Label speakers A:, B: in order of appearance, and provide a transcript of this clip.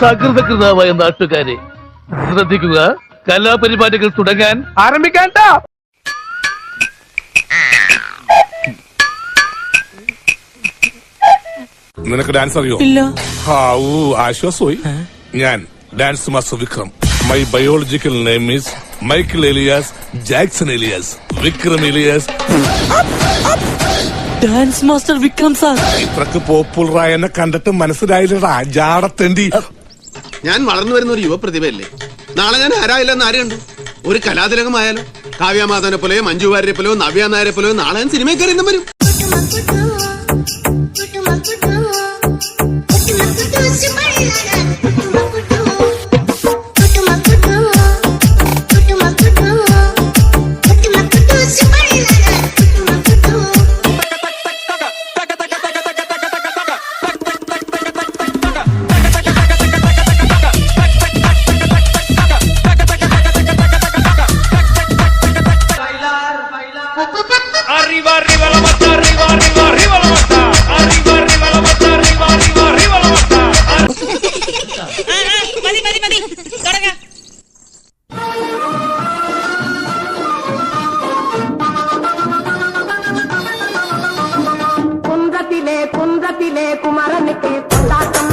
A: സകൃതകൃതാവായ നാട്ടുകാരെ ശ്രദ്ധിക്കുക കലാപരിപാടികൾ തുടങ്ങാൻ
B: ആരംഭിക്കാൻ
C: നിനക്ക് ഡാൻസ് അറിയോ?
D: ഇല്ല.
C: ഹാവൂ ആശ്വാസമായി. ഞാൻ dance master Vikram. My biological name is Michael alias Jackson alias Vikram alias
D: dance master Vikram sir
C: ഇത്രക്ക് പോപ്പുലറായ എന്നെ കണ്ടിട്ട് മനസ്സിലായില്ലടാ. ജാടത്തേണ്ടി.
E: ഞാൻ വളർന്നു വരുന്ന ഒരു യുവപ്രതിഭയല്ലേ? നാളെ ഞാൻ ആരായില്ലെന്ന് ആര് കണ്ടു? ഒരു കലാതിലകമായാലോ കാവ്യമാധവനെ പോലെയോ മഞ്ജു വാര്യരെ പോലെയോ നവ്യ നായരെ പോലെയോ നാളെ ഞാൻ സിനിമയിൽ കയറി വരും.
A: arriba, arriba la bata, arriba, arriba, arriba la bata, arriba, arriba la bata, arriba, arriba, arriba la bata.
F: పది పది పది త్వరగా
G: குன்றத்திலே குன்றத்திலே குமரனுக்கு கொண்டாட்டம்